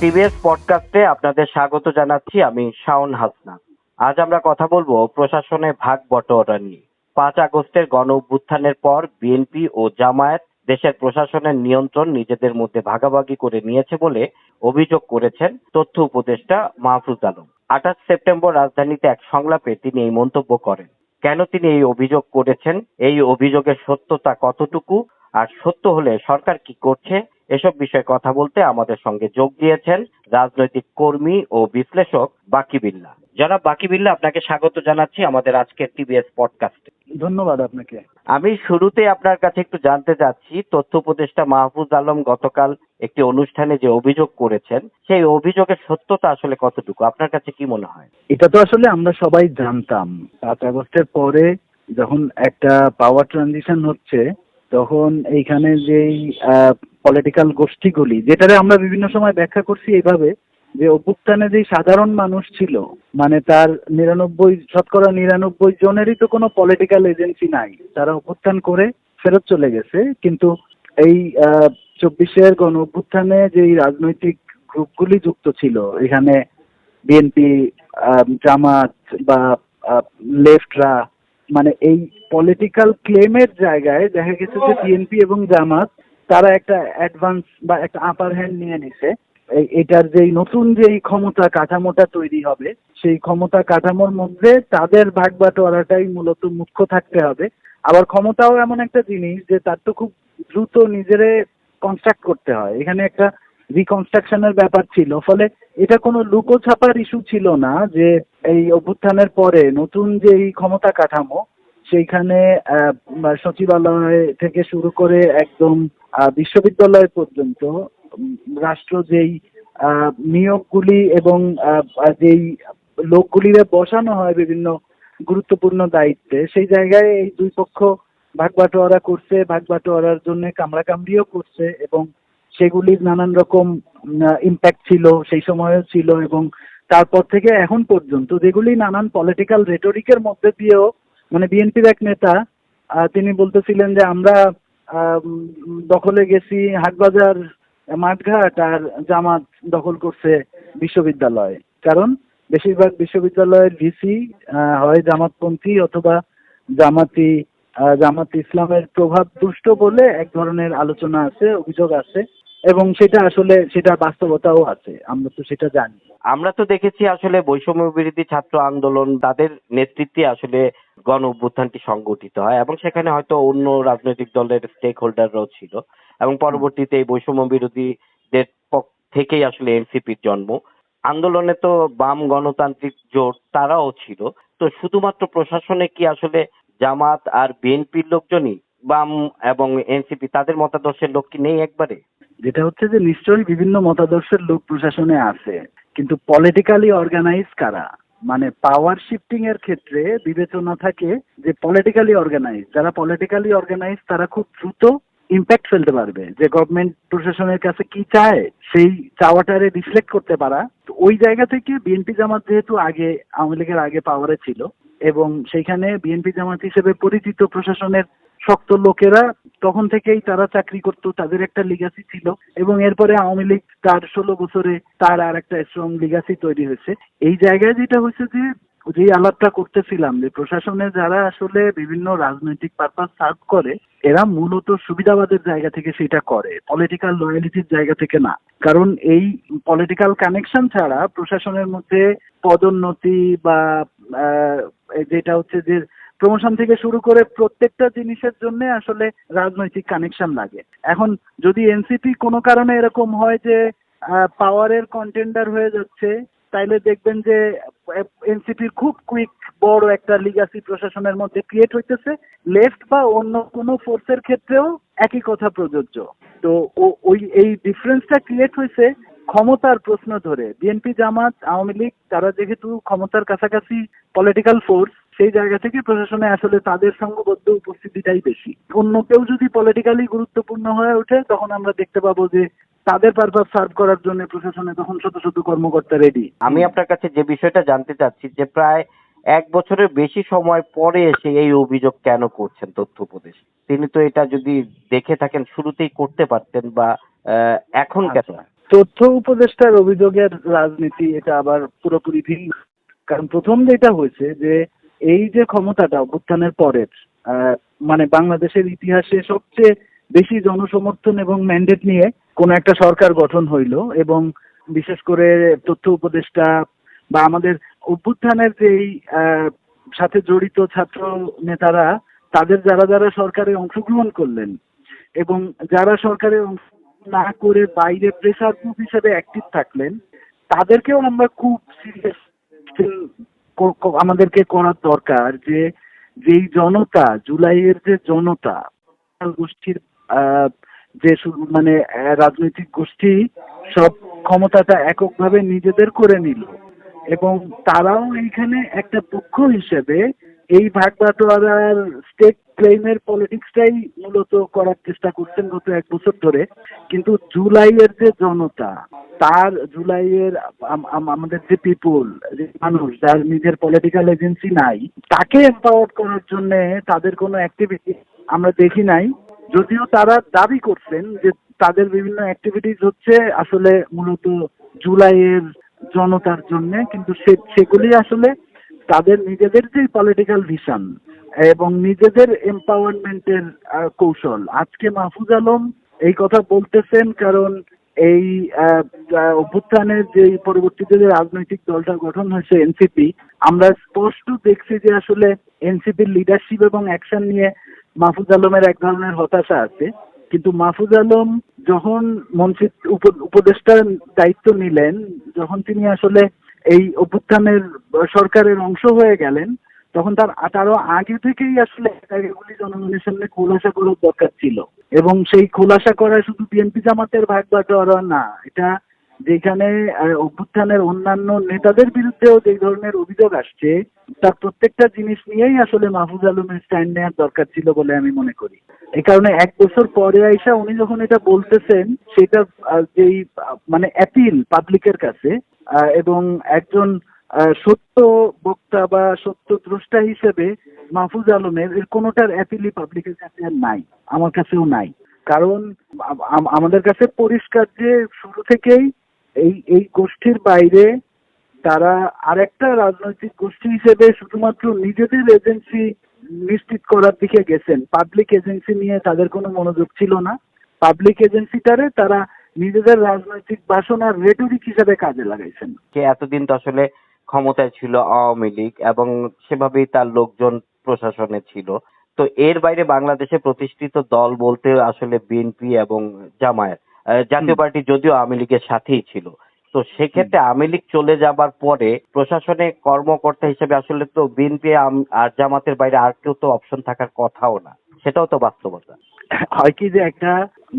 TVS পডকাস্টে আপনাদের স্বাগত জানাচ্ছি আমি শাওন হাসনা আজ আমরা কথা বলব প্রশাসনে ভাগ বটোয়ারা নিয়ে। পাঁচ আগস্টের গণ অভ্যুত্থানের পর বিএনপি ও জামায়াত দেশের প্রশাসনের নিয়ন্ত্রণ নিজেদের মধ্যে ভাগাভাগি করে নিয়েছে বলে অভিযোগ করেছেন তথ্য উপদেষ্টা মাহফুজ আলম। আঠাশ সেপ্টেম্বর রাজধানীতে এক সংলাপে তিনি এই মন্তব্য করেন। কেন তিনি এই অভিযোগ করেছেন? এই অভিযোগের সত্যতা কতটুকু? আর সত্য হলে সরকার কি করছে? এসব বিষয়ে কথা বলতে আমাদের সঙ্গে যোগ দিয়েছেন রাজনৈতিক কর্মী ও বিশ্লেষক বাকি বিল্লা। জনাব বাকি বিল্লা আপনাকে স্বাগত জানাচ্ছি আমাদের আজকের টিভিএস পডকাস্টে। ধন্যবাদ আপনাকে। আমি শুরুতে আপনার কাছে একটু জানতে চাচ্ছি তথ্য উপদেষ্টা মাহফুজ আলম গতকাল একটি অনুষ্ঠানে যে অভিযোগ করেছেন সেই অভিযোগের সত্যতা আসলে কতটুকু? আপনার কাছে কি মনে হয়? এটা তো আসলে আমরা সবাই জানতাম। পাঁচ আগস্টের পরে যখন একটা পাওয়ার ট্রানজিশন হচ্ছে তখন এইখানে যেই পলিটিক্যাল গোষ্ঠীগুলি, যেটারে আমরা বিভিন্ন সময় ব্যাখ্যা করছি এইভাবে যে অভ্যুত্থানে যে সাধারণ মানুষ ছিল মানে তার নিরানব্বই, শতকরা নিরানব্বই জনেরই তো কোনো পলিটিক্যাল এজেন্সি নাই। তারা অভ্যুত্থান করে ফেরত চলে গেছে, কিন্তু এই চব্বিশের গণ অভ্যুত্থানে যেই রাজনৈতিক গ্রুপগুলি যুক্ত ছিল, এখানে বিএনপি জামাত বা লেফটরা মানে এই পলিটিক্যাল ক্লেমের জায়গায় দেখা গেছে যে বিএনপি এবং জামাত তারা একটা অ্যাডভান্স বা একটা আপার হ্যান্ড নিয়ে নিছে। এটার যেই নতুন যেই ক্ষমতা কাঠামোটা তৈরি হবে, সেই ক্ষমতা কাঠামোর মধ্যে তাদের ভাগ বাটোয়ারাটাই মূলত মুখ্য থাকতে হবে। আবার ক্ষমতাও এমন একটা জিনিস যে তার তো খুব দ্রুত নিজেরে কনস্ট্রাক্ট করতে হয়। এখানে একটা রিকনস্ট্রাকশনের ব্যাপার ছিল। ফলে এটা কোনো লুকো ছাপার ইস্যু ছিল না যে এই অভ্যুত্থানের পরে নতুন যে এই ক্ষমতা কাঠামো সেইখানে সচিবালয় থেকে শুরু করে একদম বিশ্ববিদ্যালয় পর্যন্ত রাষ্ট্র যেই নিয়োগগুলি এবং যেই লোকগুলিরে বসানো হয় বিভিন্ন গুরুত্বপূর্ণ দায়িত্বে, সেই জায়গায় এই দুই পক্ষ ভাগ বাটোয়ারা করছে, ভাগ বাটোয়ারার জন্য কামড়াকামড়িও করছে এবং সেগুলির নানান রকম ইম্প্যাক্ট ছিল, সেই সময়ও ছিল এবং তারপর থেকে এখন পর্যন্ত যেগুলি নানান পলিটিক্যাল রেটরিকের মধ্যে দিয়েও মানে বিএনপির এক নেতা তিনি বলতেছিলেন যে আমরা দখলে গেছি হাটবাজার, মাঠঘাট আর জামাত দখল করছে বিশ্ববিদ্যালয়। কারণ বেশিরভাগ বিশ্ববিদ্যালয়ের ভিসি হয় জামাতপন্থী অথবা জামাতি জামাত ইসলামের প্রভাব দুষ্ট বলে এক ধরনের আলোচনা আছে, অভিযোগ আছে। এবং সেটা আসলে সেটা বাস্তবতাও আছে, আমরা তো সেটা জানি। আমরা তো দেখেছি আসলে বৈষম্য বিরোধী ছাত্র আন্দোলন, তাদের নেতৃত্বে আসলে গণ অভ্যুত্থানটি সংগঠিত হয় এবং সেখানে হয়তো অন্য রাজনৈতিক দলের স্টেক হোল্ডাররাও ছিল এবং পরবর্তীতে এই বৈষম্য বিরোধীদের পক্ষ থেকেই আসলে এনসিপির জন্ম। আন্দোলনে তো বাম গণতান্ত্রিক জোট তারাও ছিল। তো শুধুমাত্র প্রশাসনে কি আসলে জামাত আর বিএনপির লোকজনই বাম এবং এনসিপি তাদের মতাদর্শের লোক কি নেই একবারে? যেটা হচ্ছে যে নিশ্চয়ই বিভিন্ন মতাদর্শের লোক প্রশাসনে আছে, কিন্তু পলিটিক্যালি অর্গানাইজ কারা? মানে পাওয়ার শিফটিং এর ক্ষেত্রে বিবেচনা থাকে যে পলিটিক্যালি অর্গানাইজ যারা পলিটিক্যালি অর্গানাইজ তারা খুব দ্রুত ইম্প্যাক্ট ফেলতে পারবে। যে গভর্নমেন্ট প্রশাসনের কাছে কি চায়, সেই চাওয়াটারে রিফ্লেক্ট করতে পারা। তো ওই জায়গা থেকে বিএনপি জামাত যেহেতু আগে, আওয়ামী লীগের আগে পাওয়ারে ছিল, এবং সেইখানে বিএনপি জামাত হিসেবে পরিচিত প্রশাসনের শক্ত লোকেরা তখন থেকেই তারা চাকরি করতো, তাদের একটা লিগাসি ছিল এবং এরপরে আওয়ামী লীগ তার ষোলো বছরে তার আর একটা স্ট্রং লিগাসি তৈরি হয়েছে। এই জায়গায় যেটা হয়েছে যে যে আলাপটা করতেছিলাম যে প্রশাসনে যারা আসলে বিভিন্ন রাজনৈতিক পারপাস সার্ভ করে, এরা মূলত সুবিধাবাদের জায়গা থেকে সেটা করে পলিটিক্যাল লয়ালিটির জায়গা থেকে না। কারণ এই পলিটিক্যাল কানেকশন ছাড়া প্রশাসনের মধ্যে পদোন্নতি বা যেটা হচ্ছে যে প্রমোশন থেকে শুরু করে প্রত্যেকটা জিনিসের জন্য আসলে রাজনৈতিক কানেকশন লাগে। এখন যদি এনসিপি কোনো কারণে এরকম হয় যে পাওয়ারের কন্টেন্ডার হয়ে যাচ্ছে, তাইলে দেখবেন যে এনসিপির খুব কুইক বড় একটা লিগাসি প্রশাসনের মধ্যে ক্রিয়েট হইতেছে। লেফট বা অন্য কোনো ফোর্সের ক্ষেত্রেও একই কথা প্রযোজ্য। তো ওই, এই ডিফারেন্সটা ক্রিয়েট হয়েছে ক্ষমতার প্রশ্ন ধরে। বিএনপি জামাত, আওয়ামী লীগ, তারা যেহেতু ক্ষমতার কাছাকাছি পলিটিক্যাল ফোর্স সেই জায়গা থেকে প্রশাসনে আসলে তাদের সঙ্গবদ্ধ উপস্থিতিটাই বেশি। অন্য কেউ যদি পলিটিক্যালি গুরুত্বপূর্ণ হয়ে ওঠে তখন আমরা দেখতে পাবো যে তাদের পারপাস সার্ভ করার জন্য প্রশাসনে তখন শত শত কর্মকর্তা রেডি আমি আপনার কাছে যে বিষয়টা জানতে চাচ্ছি যে প্রায় এক বছরের বেশি সময় পরে এসে এই অভিযোগ কেন করছেন তথ্য উপদেশ তিনি তো এটা যদি দেখে থাকেন শুরুতেই করতে পারতেন বা এখন কেন? আচ্ছা। তথ্য উপদেষ্টার অভিযোগের রাজনীতি এটা আবার পুরোপুরি ভিন্ন। কারণ প্রথম যেটা হয়েছে যে এই যে ক্ষমতাটা অভ্যুত্থানের পরের মানে বাংলাদেশের ইতিহাসে সবচেয়ে বেশি জনসমর্থন এবং ম্যান্ডেট নিয়ে কোন একটা সরকার গঠন হইল এবং বিশেষ করে তথ্য উপদেষ্টা বা আমাদের অভ্যুত্থানের যেই সাথে জড়িত ছাত্র নেতারা, তাদের যারা যারা সরকারে অংশগ্রহণ করলেন এবং যারা সরকারে না করে বাইরে প্রেসার গ্রুপ হিসেবে অ্যাক্টিভ থাকলেন, তাদেরকেও আমরা খুব সিরিয়াস আমাদেরকে করার দরকার যে, যেই জনতা, জুলাইয়ের যে জনতা গোষ্ঠীর যে মানে রাজনৈতিক গোষ্ঠী, সব ক্ষমতাটা এককভাবে নিজেদের করে নিল। এবং তারাও এইখানে একটা পক্ষ হিসেবে এই ভাগ বাটোয়ারার স্টেট ক্লেইমের পলিটিক্সটাই মূলত করার চেষ্টা করছেন গত এক বছর ধরে। কিন্তু জুলাইয়ের যে জনতা, তার জুলাইয়ের আম- আম- আমাদের যে পিপুল যে মানুষ, যার নিজের পলিটিক্যাল এজেন্সি নাই, তাকে এম্পাওয়ার করার জন্য তাদের কোনো অ্যাক্টিভিটি আমরা দেখি নাই। যদিও তারা দাবি করছেন যে তাদের বিভিন্ন অ্যাক্টিভিটিস হচ্ছে আসলে মূলত জুলাইয়ের জনতার জন্য, কিন্তু সেগুলি আসলে তাদের নিজেদের যে পলিটিক্যাল ভিশন এবং নিজেদের এম্পাওয়ারমেন্টের কৌশল। আজকে মাহফুজ আলম এই কথা বলতেছেন কারণ এই অভ্যুত্থানের যে পরবর্তীতে যে রাজনৈতিক দলটা গঠন হয়েছে এনসিপি, আমরা স্পষ্ট দেখছি যে আসলে এনসিপির লিডারশিপ এবং অ্যাকশন নিয়ে মাহফুজ আলমের এক ধরনের হতাশা আছে। কিন্তু মাহফুজ আলম যখন মন্ত্রী উপ- উপদেষ্টার দায়িত্ব নিলেন, যখন তিনি আসলে এই অভ্যুত্থানের সরকারের অংশ হয়ে গেলেন, তখন তার তারও আগে থেকেই আসলে এগুলি জনগণের সামনে খোলাসা করার দরকার ছিল। এবং সেই খোলাসা করা শুধু বিএনপি জামাতের ভাগ বাটোয়ারা না, এটা যেখানে অভ্যুত্থানের অন্যান্য নেতাদের বিরুদ্ধেও যে ধরনের অভিযোগ আসছে, তার প্রত্যেকটা জিনিস নিয়েই আসলে মাহফুজ আলমের স্ট্যান্ড নেওয়ার দরকার ছিল বলে আমি মনে করি। এই কারণে এক বছর পরে আইসা উনি যখন এটা বলতেছেন, সেটা যেই মানে অ্যাপিল পাবলিকের কাছে এবং একজন সত্য বক্তা বা সত্য দ্রষ্টা হিসেবে মাহফুজ আলমের, এর কোনোটার অ্যাপিলই পাবলিকের কাছে নাই, আমার কাছেও নাই। কারণ, আম- আম- আমাদের কাছে পরিষ্কার যে শুরু থেকেই এই এই গোষ্ঠীর বাইরে তারা আরেকটা রাজনৈতিক গোষ্ঠী হিসেবে শুধুমাত্র নিজেদের এজেন্সি নিশ্চিত করার দিকে গেছেন। পাবলিক এজেন্সি নিয়ে তাদের কোনো মনোযোগ ছিল না। পাবলিক এজেন্সিটারে তারা নিজেদের রাজনৈতিক বাসনার রেটরিক হিসেবে কাজে লাগাইছেন। যে এতদিন তো আসলে ক্ষমতায় ছিল আওয়ামী লীগ এবং সেভাবেই তার লোকজন প্রশাসনে ছিল। তো এর বাইরে বাংলাদেশে প্রতিষ্ঠিত দল বলতে আসলে বিএনপি এবং জামায়াত। জাতীয় পার্টি যদিও আওয়ামী লীগের সাথেই ছিল। তো সেক্ষেত্রে আওয়ামী লীগ চলে যাবার পরে প্রশাসনে কর্মকর্তা হিসেবে আসলে তো বিএনপি আর জামাতের বাইরে আর কেউ তো অপশন থাকার কথাও না। সেটাও তো বাস্তবতা। হয় কি যে একটা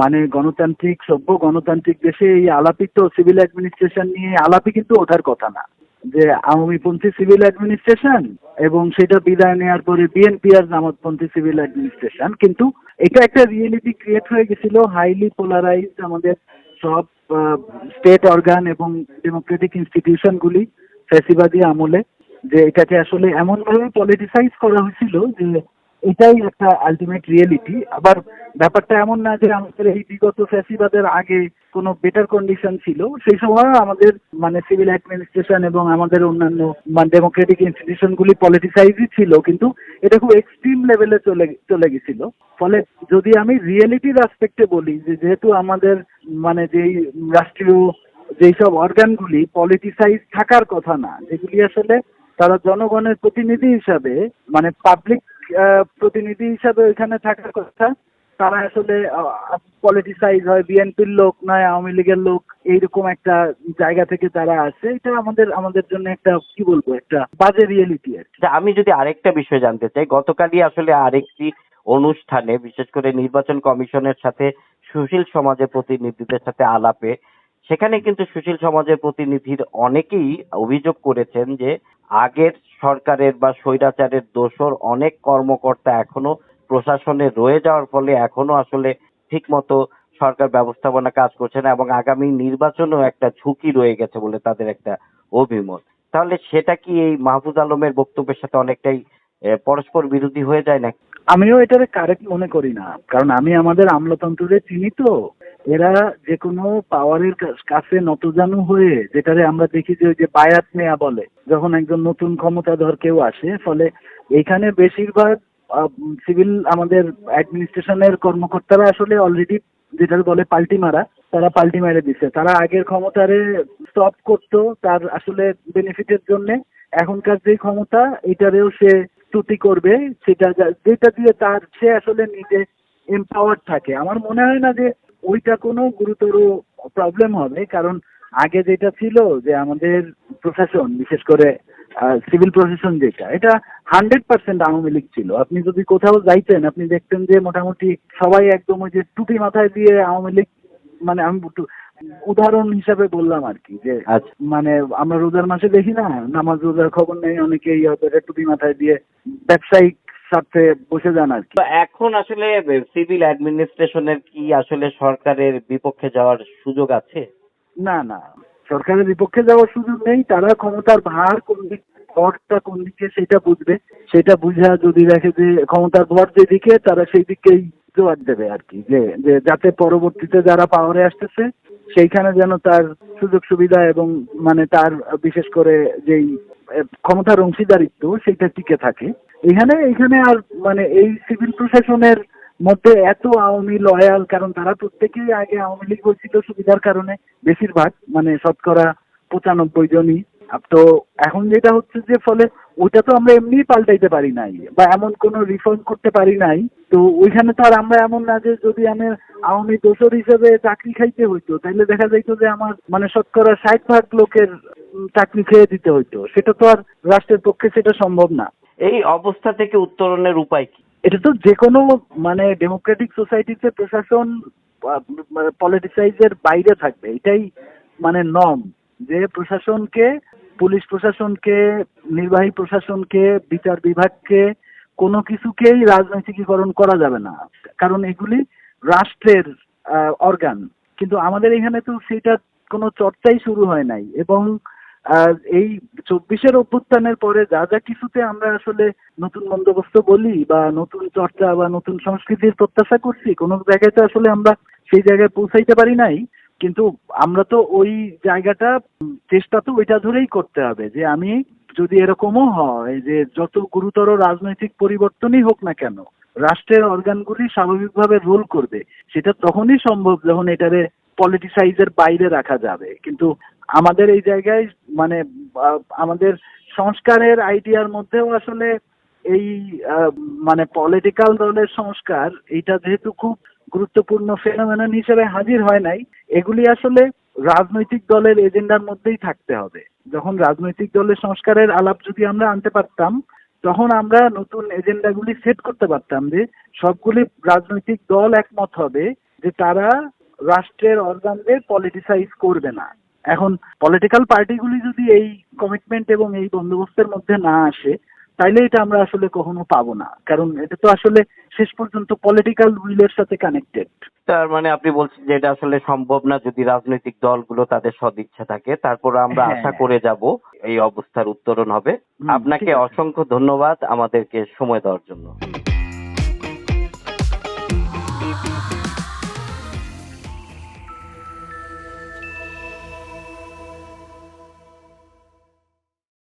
মানে গণতান্ত্রিক সভ্য গণতান্ত্রিক দেশে এই আলাপি তো সিভিল অ্যাডমিনিস্ট্রেশন নিয়ে আলাপি কিন্তু ওঠার কথা না। যে আওয়ামীপন্থী সিভিল অ্যাডমিনিস্ট্রেশন এবং সেটা বিদায় নেওয়ার পরে বিএনপি আর জামাতপন্থী সিভিল অ্যাডমিনিস্ট্রেশন কিন্তু এটা একটা রিয়েলিটি ক্রিয়েট হয়ে গেছিল হাইলি পোলারাইজ আমাদের সব স্টেট অর্গান এবং ডেমোক্রেটিক ইনস্টিটিউশনগুলি ফ্যাসিবাদী আমলে, যে এটাকে আসলে এমনভাবে পলিটিসাইজ করা হয়েছিল যে এটাই একটা আলটিমেট রিয়েলিটি আবার ব্যাপারটা এমন না যে আমাদের এই বিগত ফ্যাসিবাদের আগে কোনো বেটার কন্ডিশন ছিল। সেই সময় আমাদের মানে সিভিল অ্যাডমিনিস্ট্রেশন এবং আমাদের অন্যান্য মানে ডেমোক্রেটিক ইনস্টিটিউশনগুলি পলিটিসাইজই ছিল, কিন্তু এটা খুব এক্সট্রিম লেভেলে চলে চলে গেছিল। ফলে যদি আমি রিয়েলিটির অ্যাসপেক্টে বলি, যে যেহেতু আমাদের মানে যেই রাষ্ট্রীয় যেই সব অর্গানগুলি পলিটিসাইজ থাকার কথা না, যেগুলি আসলে তারা জনগণের প্রতিনিধি হিসাবে মানে পাবলিক প্রতিনিধি হিসাবে ওইখানে থাকার কথা। তারা আসলে পলিটিসাইজ হয় বিএনপির লোক নয় আওয়ামী লীগের লোক এইরকম একটা জায়গা থেকে তারা আসে। এটা আমাদের আমাদের জন্য একটা কি বলব একটা বাজে রিয়েলিটি আর আচ্ছা, আমি যদি আরেকটা বিষয় জানতে চাই গতকালই আসলে আরেকটি অনুষ্ঠানে বিশেষ করে নির্বাচন কমিশনের সাথে সুশীল সমাজের প্রতিনিধিদের সাথে আলাপে সেখানে কিন্তু সুশীল সমাজের প্রতিনিধির অনেকেই অভিযোগ করেছেন যে আগের সরকারের বা স্বৈরাচারের দোষর অনেক কর্মকর্তা এখনও প্রশাসনে রয়ে যাওয়ার ফলে এখনও আসলে ঠিকমতো সরকার ব্যবস্থাপনা কাজ করছে না এবং আগামী নির্বাচনেও একটা ঝুঁকি রয়ে গেছে বলে তাদের একটা অভিমত। তাহলে সেটা কি এই মাহফুজ আলমের বক্তব্যের সাথে অনেকটাই পরস্পর বিরোধী হয়ে যায় না আমিও এটারে কারেক্ট মনে করি না। কারণ আমি আমাদের আমলাতন্ত্রে চিনি তো। এরা যে কোনো পাওয়ারের কাছে নতজানু হয়ে, যেটারে আমরা দেখি যে ওই যে বায়াত নেয়া বলে, যখন একজন নতুন ক্ষমতাধর কেউ আসে, ফলে এখানে বেশিরভাগ সিভিল আমাদের অ্যাডমিনিস্ট্রেশনের কর্মকর্তারা আসলে অলরেডি যেটা বলে পাল্টি মারা, তারা পাল্টি মেরে দিচ্ছে তারা আগের ক্ষমতারে স্টপ করতো তার আসলে বেনিফিটের জন্য, এখনকার যে ক্ষমতা এটারেও সে ত্রুটি করবে, সেটা যেটা দিয়ে তার, সে আসলে নিজে এম্পাওয়ার থাকে। আমার মনে হয় না যে ওইটা কোনো গুরুতর প্রবলেম হবে কারণ আগে যেটা ছিল যে আমাদের প্রশাসন বিশেষ করে সিভিল প্রশাসন যেটা এটা হান্ড্রেড পার্সেন্ট আওয়ামী লীগ ছিল। আপনি যদি কোথাও যাইতেন আপনি দেখতেন যে মোটামুটি সবাই একদম ওই যে টুপি মাথায় দিয়ে আওয়ামী লীগ মানে আমি উদাহরণ হিসাবে বললাম আর কি যে আচ্ছা। মানে আমরা রোজার মাসে দেখি না নামাজ রোজার খবর নেই অনেকেই হয়তো এটা টুপি মাথায় দিয়ে ব্যবসায়িক স্বার্থে বসে যান আর কি। এখন আসলে সিভিল অ্যাডমিনিস্ট্রেশনের কি আসলে সরকারের বিপক্ষে যাওয়ার সুযোগ আছে? না না। সরকারের বিপক্ষে যাওয়ার সুযোগ নেই। তারা ক্ষমতার ভার কোন দিক ভরটা কোন দিকে সেটা বুঝবে। সেটা বুঝা যদি দেখে যে ক্ষমতার ভর যেদিকে তারা সেই দিকেই জোয়ার দেবে আর কি। যে যে যাতে পরবর্তীতে যারা পাওয়ারে আসতেছে সেইখানে যেন তার সুযোগ সুবিধা এবং মানে তার বিশেষ করে যেই ক্ষমতার অংশীদারিত্ব সেটা টিকে থাকে। এখানে এখানে আর মানে এই সিভিল প্রশাসনের মধ্যে এত আওয়ামী লয়াল কারণ তারা প্রত্যেকেই আগে আওয়ামী লীগ হয়েছিল সুবিধার কারণে বেশিরভাগ মানে শতকরা পঁচানব্বই জনই। তো এখন যেটা হচ্ছে যে ফলে ওইটা তো আমরা এমনি পাল্টাইতে পারি নাই, বা এমন কোনো রিফর্ম করতে পারি নাই। তো ওইখানে তো আর আমরা এমন না যে যদি আমি আওয়ামী দোষর হিসেবে চাকরি খাইতে হইতো। তাহলে দেখা যাইতো যে আমার মানে শতকরা ষাট ভাগ লোকের চাকরি খেয়ে দিতে হইতো। সেটা তো আর রাষ্ট্রের পক্ষে সেটা সম্ভব না। এই অবস্থা থেকে উত্তরণের উপায় কি? এটা তো যে কোনো মানে ডেমোক্রেটিক সোসাইটিতে প্রশাসন পলিটিসাইজের বাইরে থাকবে। এটাই মানে নম যে প্রশাসনকে পুলিশ প্রশাসনকে নির্বাহী প্রশাসনকে বিচার বিভাগকে কোনো কিছুকেই রাজনৈতিকীকরণ করা যাবে না। কারণ এগুলি রাষ্ট্রের অর্গান কিন্তু আমাদের এখানে তো সেটা কোনো চর্চাই শুরু হয় নাই এবং এই চব্বিশের অভ্যুত্থানের পরে যা যা কিছুতে আমরা আসলে নতুন বন্দোবস্ত বলি বা নতুন চর্চা বা নতুন সংস্কৃতির প্রত্যাশা করছি, কোনো জায়গায় তো আসলে আমরা সেই জায়গায় পৌঁছাইতে পারি নাই। কিন্তু আমরা তো ওই জায়গাটা চেষ্টা তো ওইটা ধরেই করতে হবে যে আমি যদি এরকমও হয় যে যত গুরুতর রাজনৈতিক পরিবর্তনই হোক না কেন রাষ্ট্রের অর্গানগুলি স্বাভাবিকভাবে রোল করবে। সেটা তখনই সম্ভব যখন এটারে পলিটিসাইজের বাইরে রাখা যাবে। কিন্তু আমাদের এই জায়গায় মানে আমাদের সংস্কারের আইডিয়ার মধ্যেও আসলে এই মানে পলিটিক্যাল দলের সংস্কার এটা যেহেতু খুব গুরুত্বপূর্ণ ফেনোমেনন হিসেবে হাজির হয় নাই, এগুলি আসলে রাজনৈতিক দলের এজেন্ডার মধ্যেই থাকতে হবে। যখন রাজনৈতিক দলের সংস্কারের আলাপ যদি আমরা আনতে পারতাম তখন আমরা নতুন এজেন্ডাগুলি সেট করতে পারতাম যে সবগুলি রাজনৈতিক দল একমত হবে যে তারা রাষ্ট্রের অর্গানদের পলিটিসাইজ করবে না। এখন পলিটিক্যাল পার্টিগুলি যদি এই কমিটমেন্ট এবং এই বন্দোবস্তের মধ্যে না আসে তাইলে এটা আমরা আসলে কখনো পাবো না। কারণ এটা তো আসলে শেষ পর্যন্ত পলিটিক্যাল উইলের সাথে কানেক্টেড তার মানে আপনি বলছেন যে এটা আসলে সম্ভব না যদি রাজনৈতিক দলগুলো তাদের সদিচ্ছা থাকে। তারপর আমরা হ্যাঁ। আশা করে যাব এই অবস্থার উত্তরণ হবে। আপনাকে অসংখ্য ধন্যবাদ আমাদেরকে সময় দেওয়ার জন্য।